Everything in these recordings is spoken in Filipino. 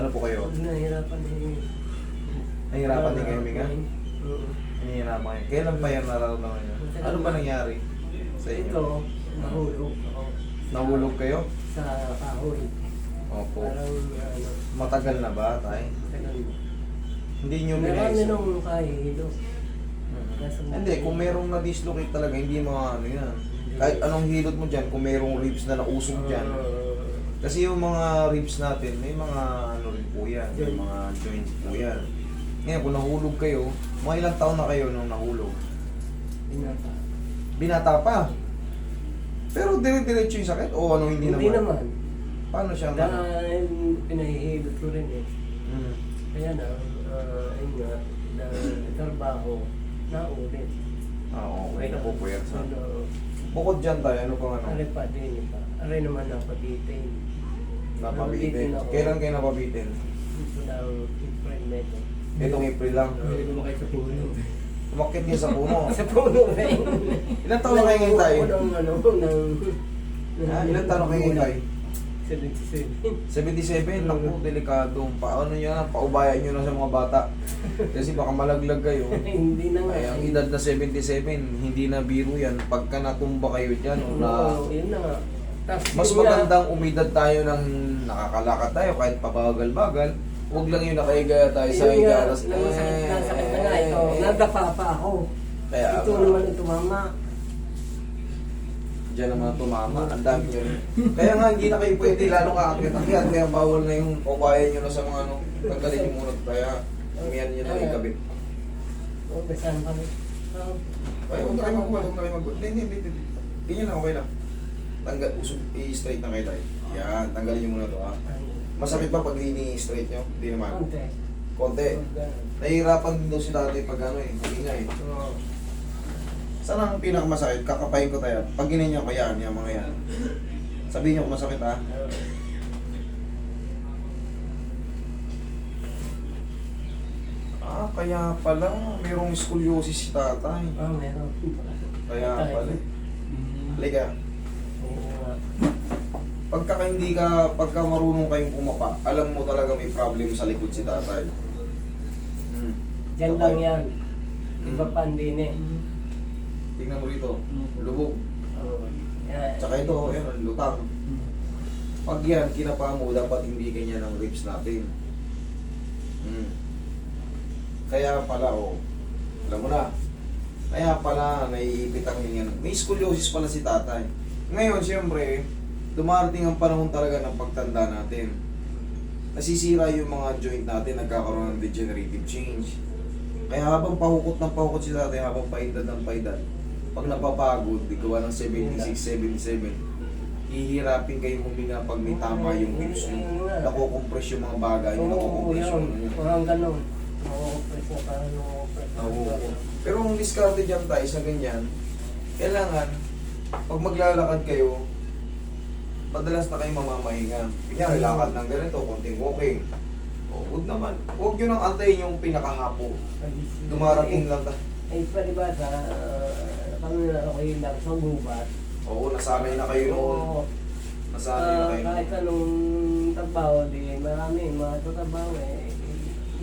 Ano po kayo? Nahihirapan din. Nahihirapan din kayo huminga? Oo. Nahihirapan kayo. Kailan pa yan nararamdaman nyo? Ano ba nangyari sa Ito, inyo? nahulog ako Nahulog kayo? sa kahoy. Opo. Parang ano, Matagal na ba, tay? tagal. Hindi nyo Marami minayos. nung kahihilo. Mhm. Hindi, kung merong na-dislocate talaga, hindi mga ano yan. Kahit anong hilot mo dyan, kung merong ribs na nausog dyan. Kasi yung mga ribs natin, may mga ano po yan, may mga joints po yan. Ngayon, kung nahulog kayo, mga ilang taon na kayo nung nahulog? Binata. Binata pa. Pero dire-diretso yung sakit o ano hindi, Hindi naman? naman. Paano siya? Dahil pinahihilot ko rin eh. Mm. Kaya na, uh, ayun nga, na trabaho, naulit. Ah, okay na po po yan. Sa... Ano, Bukod dyan tayo, ano pang ano? Ari pa din pa. Ari naman napabitin. Napabitin. Kailan kayo napabitin? Ito lang, improvement. Itong April lang. Hindi ko makita. Umakit niya sa puno. Sa puno rin. Ilan taon na kayo ngayon tayo? Ng ano, ng... Ah, ilan taon na kayo ngayon tayo? 77. 77, naku, delikado. Paano nyo na, paubayan nyo na sa mga bata. Kasi baka malaglag kayo. Hindi na nga. Ay, ang edad na 77, hindi na biro yan. Pagka natumba kayo dyan, o na, Oo, yun na nga. Tapos mas magandang umidad tayo ng nakakalakad tayo kahit pabagal-bagal. Huwag lang yung nakahiga tayo sa higa. tas, nasakit, nasakit na nga ito. eh, Nadapa pa ako. Kaya ito naman ang tumama. Diyan naman tumama, ang dami nyo. Kaya nga hindi na kayo pwede lalo kakakit-akit, kaya bawal na yung paubayan nyo na sa mga ano, tanggalin yung muna. Kaya umiyan nyo na yung kabit. Oh, besan kami. Ay, huwag na kayo magbuhat, huwag na kayo magbuhat. Hindi, hindi, hindi. Ganyan lang, okay lang. Tanggal, usog, i-straight na kayo tayo. Yan, tanggalin nyo muna to ha. Masakit ba pag ini-straight nyo? Hindi naman. Konti. Konti. Nahihirapan din daw si tatay pag ano eh, hinga eh. Saan ang pinakamasakit? Kakapain ko tayo. Pag ginanyan ko yan, yung mga yan. Sabihin nyo kung masakit ha. Ah, kaya pala, mayroong scoliosis si tatay. Ah, meron. Kaya pala. Halika. Pagka hindi ka, pagka marunong kayong pumapa, alam mo talaga may problem sa likod si tatay. Hmm. Diyan lang yan. Iba pa din eh. Tingnan mo rito. Lubog. Oo. Yan. Tsaka ito, ayan, lutang. Pag yan, kinapa mo, dapat hindi kanya ng ribs natin. Hmm. Kaya pala, oh, alam mo na, kaya pala, naiipit ang hingan. May scoliosis pala si tatay. Ngayon, siyempre, dumarating ang panahon talaga ng pagtanda natin. Nasisira yung mga joint natin, nagkakaroon ng degenerative change. Kaya habang pahukot ng pahukot si tatay, habang paindad ng paindad, pag napapagod, di gawa ng 76, 77, hihirapin kayong huminga pag may tama yung hips nyo. Nakukompress yung mga bagay Oo, nakukompress yun. yung ano nyo. Parang ganun. Nakukompress na parang nakukompress. Pero ang diskarte dyan tayo sa ganyan, kailangan, pag maglalakad kayo, madalas na kayo mamamahinga. Kunyari, lakad ng ganito, konting walking. O, huwag naman. Huwag nyo nang antayin yung pinakahapo. Dumarating lang ta. Ay, palibasa, uh, kami na okay lang sa gubat. Oo, nasanay na kayo noon. Oo. Nasanay na Ah, kayo kahit noon. anong trabaho, di marami, mga trabaho eh,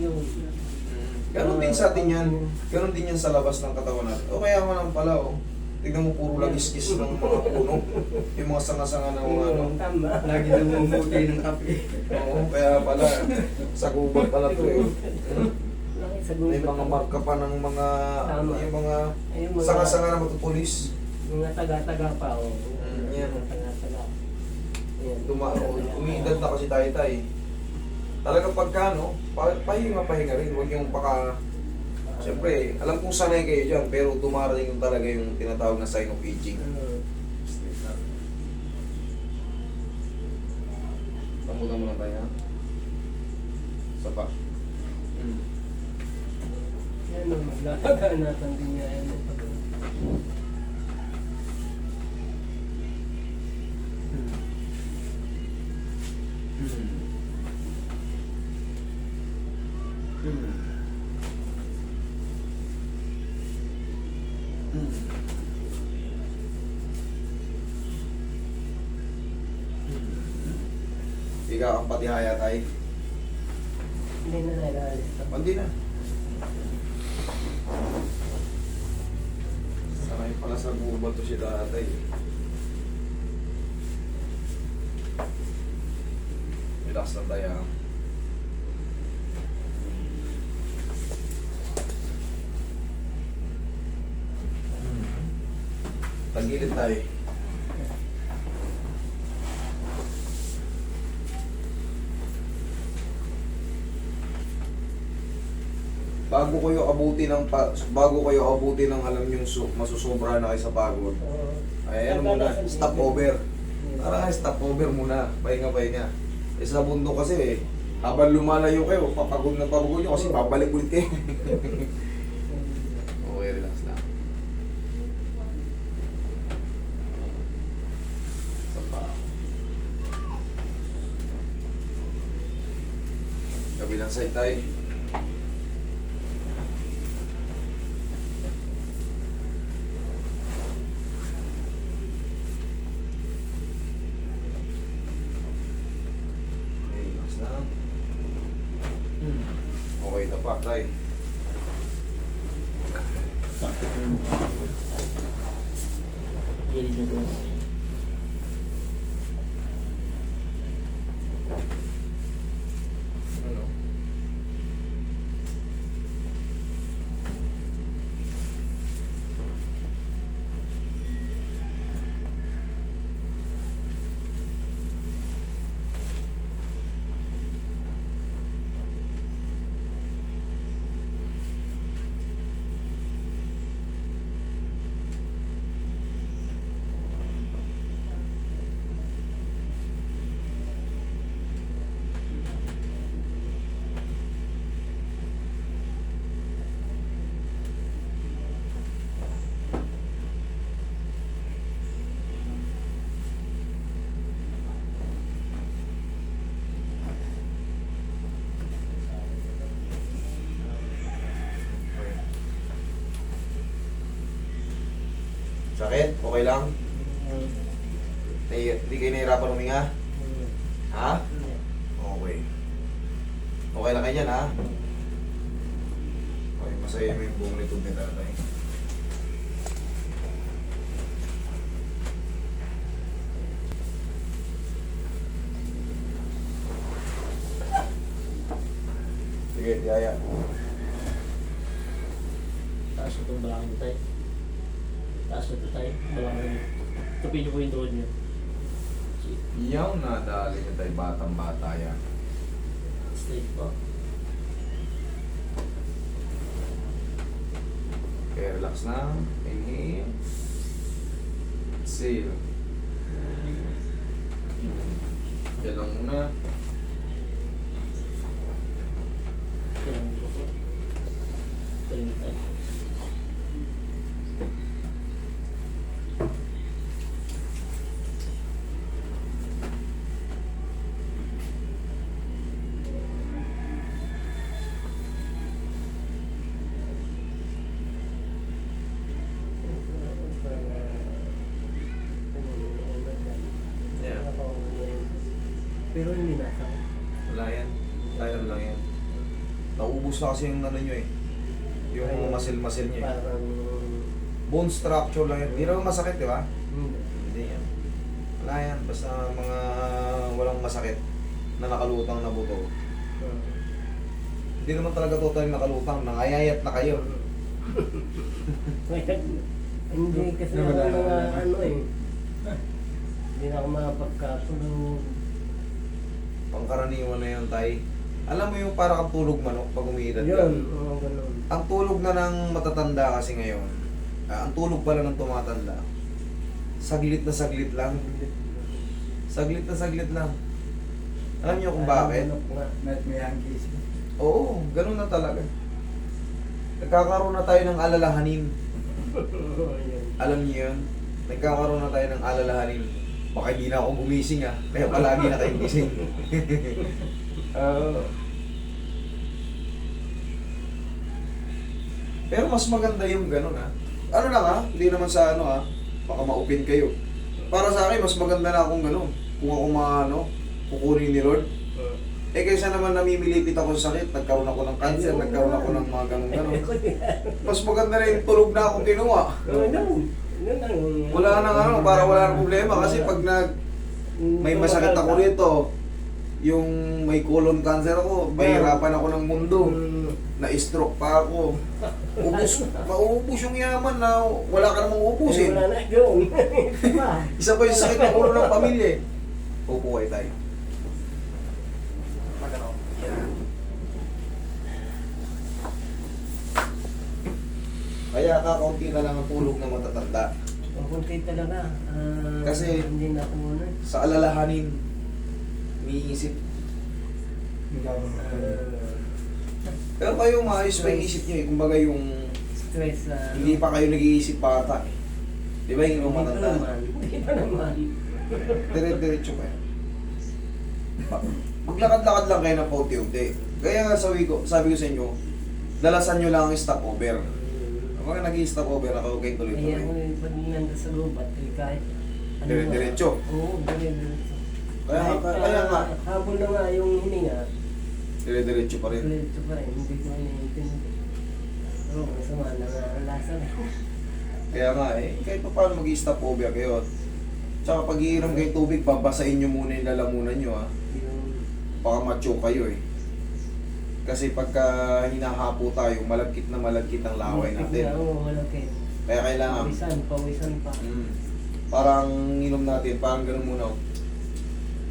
yun. Mm. Ganon din sa atin yan. Ganon din yan sa labas ng katawan natin. O kaya naman pala, oh. Tignan mo puro lagis-kis ng mga puno. Yung mga sanga-sanga ng mga ano. Tama. Lagi namumuti ng kape. Oo, kaya pala, sa gubat pala to eh. May mga marka pa ng mga, Tama. yung mga Ay, yung mga- sanga-sanga na matutulis. Mga taga-taga pa, oh. Mm, yan. Mga taga-taga. Yan. Duma, oh, umiidad na kasi tayo tayo. Talaga pagka, no, pa, pahinga, pahinga rin. Huwag yung paka, Siyempre, alam kong sanay kayo dyan, pero dumarating yung talaga yung tinatawag na sign of aging. Tamutan mo lang tayo, ha? Isa pa. Mm. Yan, maglaganatan din niya yan. Ikaw ang patihaya tayo. Hindi na nailalis. Hindi na. Sanay pala sa gubat to si tatay. Relax lang tayo. ah. Tagilid tayo. Bago kayo abuti ng pa, bago kayo abuti ng alam yung su, masusobra na kayo sa pagod. Ay, ano muna, stop over. Tara, stop over muna. Pahinga, pahinga. Eh, sa bundok kasi eh, habang lumalayo kayo, papagod na papagod nyo kasi babalik ulit kayo. okay, relax lang. Isa pa. Kabilang side tayo. Okay, relax lang. Okay na pa, tayo. Gilid na doon. Ano? Sakit? Okay lang? Hindi kayo nahihirapan huminga? Ha? Okay. Okay lang kayo ha? Okay, masaya mo yung buong litod ni tatay. Sige, yaya. Taas itong balakang tayo. Na ito tayo. Nyo. Tupin nyo po yung tuhod nyo. Yaw na dali niya tayo batang bata yan. Straight po. Okay, relax na. Inhale. Exhale. Yan lang muna. Kailangan ko po. Kailangan tayo. Yeah. Pero hindi na sa Wala yan. Tayo lang yan. Naubos na kasi yung ano nyo eh. Yung muscle-muscle nyo eh. Parang... Bone structure lang yan. Hindi naman masakit, di ba? Hindi. Hindi yan. Wala yan. Basta mga walang masakit na nakalutang na buto. Hindi naman talaga totally nakalutang. Nangayayat na kayo. Hindi kasi ako mga ano eh. Hindi na ako makapagkasulog. Pangkaraniwan na yun, tay. Alam mo yung para kang tulog manok pag umiidad ka. Yun, oo, ganun. Ang tulog na ng matatanda kasi ngayon, ah, ang tulog pala ng tumatanda, saglit na saglit lang. Saglit na saglit lang. Alam niyo kung bakit? Ano nga. Met may hangkis. Oo, ganun na talaga. Nagkakaroon na tayo ng alalahanin. Oo, yun. Alam niyo yun? Nagkakaroon na tayo ng alalahanin. Baka hindi na ako gumising ah. Kaya palagi na tayong gising. Oo. Pero mas maganda yung ganun ah. Ano lang ah, hindi naman sa ano ah. Baka ma-open kayo. Para sa akin, mas maganda na akong ganun. Kung ako maano, kukunin ni Lord. Eh kaysa naman namimilipit ako sa sakit, nagkaroon ako ng cancer, nagkaroon ako ng mga ganun ganun. Mas maganda na yung tulog na akong kinuha. Wala nang ano, para wala nang problema. Kasi pag nag, may masakit ako rito, yung may colon cancer ako, mahirapan ako ng mundo. Mm. Na-stroke pa ako. Ubus, mauubos yung yaman na wala ka namang ubusin. wala na yun. Isa pa yung sakit ng ulo ng pamilya. Upo kayo tayo. Kaya kakaunti na lang ang tulog ng matatanda. Kunti talaga. Ah, Kasi- Hindi na ako muna. Sa alalahanin, iniisip. Ah, Pero kayo maayos pa yung isip nyo eh. Kumbaga yung stress na... hindi pa kayo nag-iisip pa ata eh. Di ba yung matanda? Hindi pa naman. Dire-diretso yan. Maglakad-lakad lang kayo ng paunti-unti. Kaya nga sabi ko, sabi ko sa inyo, dalasan nyo lang ang stopover. Mga nag-i-stopover ako, okay Kaya tuloy-tuloy. ako yung pag nanda sa gubat, eh, kahit... Dire-diretso. Oo, dire-diretso. Kaya, Kahit, kaya, kaya nga, ah, Habol na nga yung hininga, dire-diretso pa rin. diretso pa rin. Hindi ko naiintindi. Oo, masama na nga ang lasa na. Kaya nga eh, kahit pa paano mag-i-stopover kayo. Tsaka pag iiram kayo tubig, babasahin nyo muna yung lalamunan nyo ha. Yung... Baka macho kayo eh. Kasi pagka hinahapo tayo, malagkit na malagkit ang laway natin. Oo, malaki. Kaya kailangan, Pawisan, pawisan pa. Mm. Parang inom natin, parang ganun muna. oh.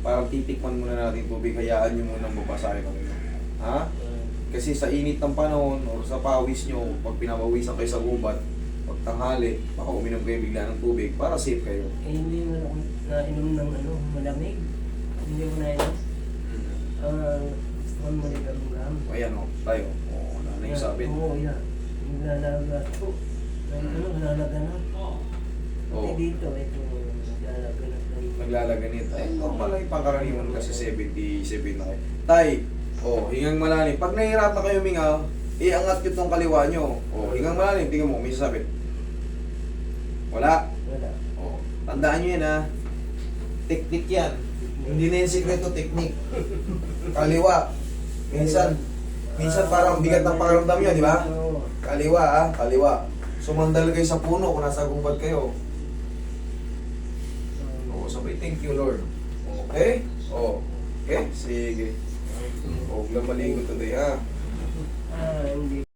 Parang titikman muna natin tubig, hayaan nyo muna mabasahin ang. Ha? Kasi sa init ng panahon or sa pawis nyo, pag pinapawisan kayo sa gubat, pag tanghali, baka uminom kayo bigla ng tubig para safe kayo. Eh, hindi mo ako nainom ng ano, malamig. Hindi mo nainom. Ah, gusto ko maligamgam. Ayan o, tayo. Oo, wala na yung sabit. Oo, yan. Nilalaga to. Ay, ano, nalalaga na. Oo. Dito, ito, nalalaga na. Naglalaganit. Ay, normal lang yung pangkaraniwan kasi 77 na kayo. Tay, oh, hingang malalim. Pag nahihirapan kayo minga, iangat nyo tong kaliwa nyo. Oh, hingang malalim, tingnan mo, may sasabit. Wala. Wala. Oh, tandaan nyo yan ha. Teknik yan. Hindi na yung sikreto, teknik. Kaliwa. Minsan, minsan parang bigat ng pakiramdam nyo, di ba? Kaliwa ha, kaliwa. Sumandal kayo sa puno kung nasa gubat kayo. Sabay, thank you Lord. Okay? Oo. Okay? Sige. Huwag lang maligo today ha. Ah, hindi